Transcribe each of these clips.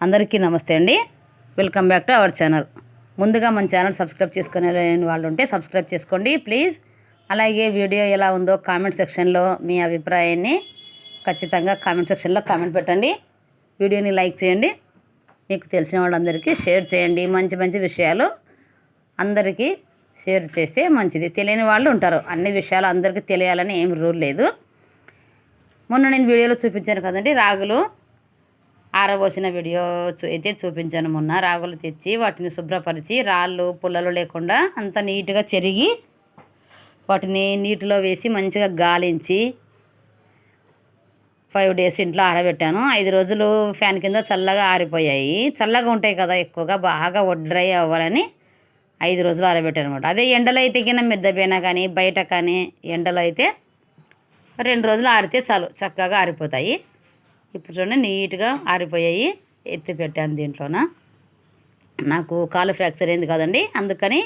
అందరికీ నమస్తే అండి. Welcome back to our channel ముందుగా మన ఛానల్ సబ్స్క్రైబ్ చేసుకునే వాళ్ళు ఉంటే సబ్స్క్రైబ్ చేసుకోండి ప్లీజ్ అలాగే వీడియో ఎలా ఉందో కామెంట్ సెక్షన్లో మీ అభిప్రాయాన్ని ఖచ్చితంగా కామెంట్ సెక్షన్లో కామెంట్ పెట్టండి. వీడియోని లైక్ చేయండి. మీకు తెలిసిన వాళ్ళందరికీ షేర్ చేయండి. మంచి మంచి విషయాలు అందరికీ షేర్ చేస్తే మంచిది. తెలియని వాళ్ళు ఉంటారు. అన్ని విషయాలు అందరికీ తెలియాలని ఏం రూల్ లేదు. మొన్న నేను వీడియోలో చూపించాను కదండి రాగులు. ఆరబోసిన వీడియో అయితే చూపించాను మొన్న. రాగులు తెచ్చి వాటిని శుభ్రపరిచి రాళ్ళు పుల్లలు లేకుండా అంత నీట్గా చెరిగి వాటిని నీటిలో వేసి మంచిగా గాలించి ఫైవ్ డేస్ ఇంట్లో ఆరబెట్టాను. ఐదు రోజులు ఫ్యాన్ కింద చల్లగా ఆరిపోయాయి. చల్లగా ఉంటాయి కదా ఎక్కువగా బాగా వడ్డ్రై అవ్వాలని ఐదు రోజులు ఆరబెట్టాను అనమాట అదే ఎండలో అయితే కింద మిద్దపైన కానీ బయట కానీ ఎండలో అయితే రెండు రోజులు ఆరితే చాలు చక్కగా ఆరిపోతాయి. ఇప్పుడు చూడండి నీట్గా ఆరిపోయాయి. ఎత్తి పెట్టాను దీంట్లోన. నాకు కాలు ఫ్రాక్చర్ అయింది కాదండి అందుకని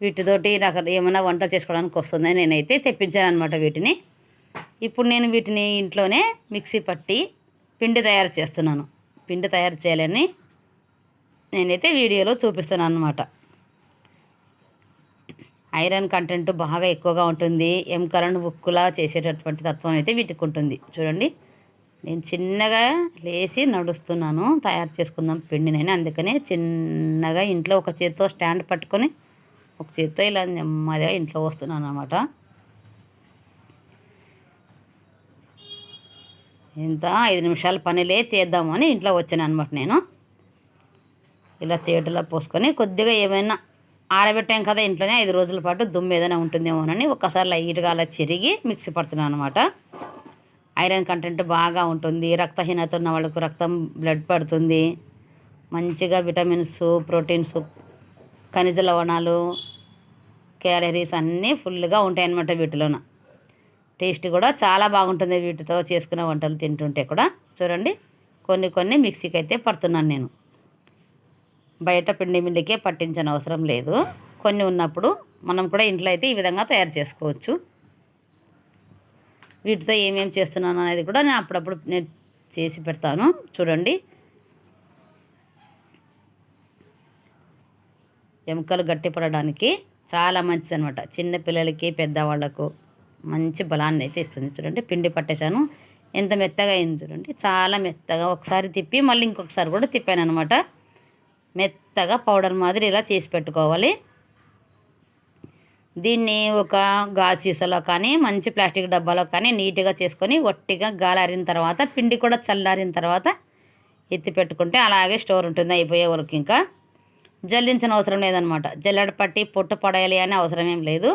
వీటితోటి నాకు ఏమైనా వంట చేసుకోవడానికి వస్తుందని నేనైతే తెప్పించాను అనమాట వీటిని. ఇప్పుడు నేను వీటిని ఇంట్లోనే మిక్సీ పట్టి పిండి తయారు చేస్తున్నాను. పిండి తయారు చేయాలని నేనైతే వీడియోలో చూపిస్తున్నాను అనమాట ఐరన్ కంటెంట్ బాగా ఎక్కువగా ఉంటుంది. ఎముకలను ఉక్కులా చేసేటటువంటి తత్వం అయితే వీటికి ఉంటుంది. చూడండి. నేను చిన్నగా లేచి నడుస్తున్నాను తయారు చేసుకుందాం పిండినైనా. అందుకనే చిన్నగా ఇంట్లో ఒక చేతితో స్టాండ్ పట్టుకొని ఒక చేతితో ఇలా నెమ్మదిగా ఇంట్లో వస్తున్నాను అనమాట ఇంత ఐదు నిమిషాల పనిలే చేద్దాము అని ఇంట్లో వచ్చాను అనమాట నేను. ఇలా చేతుల్లో పోసుకొని కొద్దిగా ఏమైనా ఆరబెట్టాం కదా ఇంట్లోనే ఐదు రోజుల పాటు దుమ్ము ఏదైనా ఉంటుందేమోనని ఒక్కసారి లైట్గా అలా చెరిగి మిక్సీ పడుతున్నాను అనమాట ఐరన్ కంటెంట్ బాగా ఉంటుంది. రక్తహీనత ఉన్న వాళ్ళకు రక్తం బ్లడ్ పడుతుంది. మంచిగా విటమిన్స్ ప్రోటీన్స్ ఖనిజ లవణాలు క్యాలరీస్ అన్నీ ఫుల్గా ఉంటాయి అన్నమాట వీటిలోన. టేస్ట్ కూడా చాలా బాగుంటుంది వీటితో చేసుకునే వంటలు తింటుంటే కూడా. చూడండి కొన్ని కొన్ని మిక్సీకి అయితే పడుతున్నాను నేను. బయట పిండి మిల్లికే పట్టించని అవసరం లేదు. కొన్ని ఉన్నప్పుడు మనం కూడా ఇంట్లో అయితే ఈ విధంగా తయారు చేసుకోవచ్చు. వీటితో ఏమేమి చేస్తున్నాను అనేది కూడా నేను అప్పుడప్పుడు నేను చేసి పెడతాను. చూడండి. ఎముకలు గట్టిపడడానికి చాలా మంచిది అనమాట చిన్నపిల్లలకి పెద్దవాళ్ళకు మంచి బలాన్ని అయితే ఇస్తుంది. చూడండి పిండి పట్టేశాను. ఎంత మెత్తగా అయింది చూడండి. చాలా మెత్తగా ఒకసారి తిప్పి మళ్ళీ ఇంకొకసారి కూడా తిప్పాను అనమాట మెత్తగా పౌడర్ మాదిరి ఇలా చేసి పెట్టుకోవాలి. దీన్ని ఒక గాజు సీసాలో కానీ మంచి ప్లాస్టిక్ డబ్బాలో కానీ నీట్గా చేసుకొని ఒట్టిగా గాలారిన తర్వాత పిండి కూడా చల్లారిన తర్వాత ఎత్తి పెట్టుకుంటే అలాగే స్టోర్ ఉంటుంది అయిపోయే వరకు ఇంకా. జల్లించిన అవసరం లేదనమాట. జల్లెడ పట్టి పొట్టు పడేయాలి అనే అవసరం ఏం లేదు.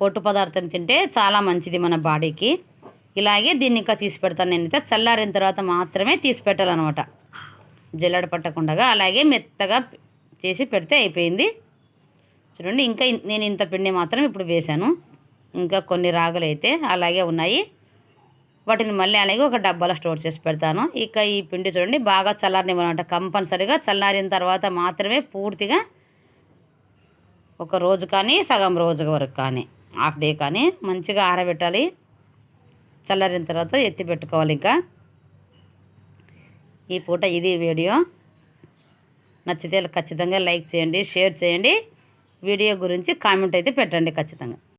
పొట్టు పదార్థం తింటే చాలా మంచిది మన బాడీకి. ఇలాగే దీన్ని ఇంకా తీసి పెడతాను నేనైతే. చల్లారిన తర్వాత మాత్రమే తీసి పెట్టాలన్నమాట జల్లెడ పట్టకుండా అలాగే మెత్తగా చేసి పెడితే అయిపోయింది. చూడండి. ఇంకా నేను ఇంత పిండి మాత్రం ఇప్పుడు వేశాను. ఇంకా కొన్ని రాగులు అయితే అలాగే ఉన్నాయి. వాటిని మళ్ళీ అలాగే ఒక డబ్బాలో స్టోర్ చేసి పెడతాను. ఇక ఈ పిండి చూడండి బాగా చల్లారనివ్వాలంట కంపల్సరిగా చల్లారిన తర్వాత మాత్రమే పూర్తిగా ఒక రోజు కానీ సగం రోజు వరకు కానీ హాఫ్ డే కానీ మంచిగా ఆరబెట్టాలి. చల్లారిన తర్వాత ఎత్తి పెట్టుకోవాలి ఇంకా. ఈ పూట ఇది వీడియో. నచ్చితే ఖచ్చితంగా లైక్ చేయండి షేర్ చేయండి. వీడియో గురించి కామెంట్ అయితే పెట్టండి ఖచ్చితంగా.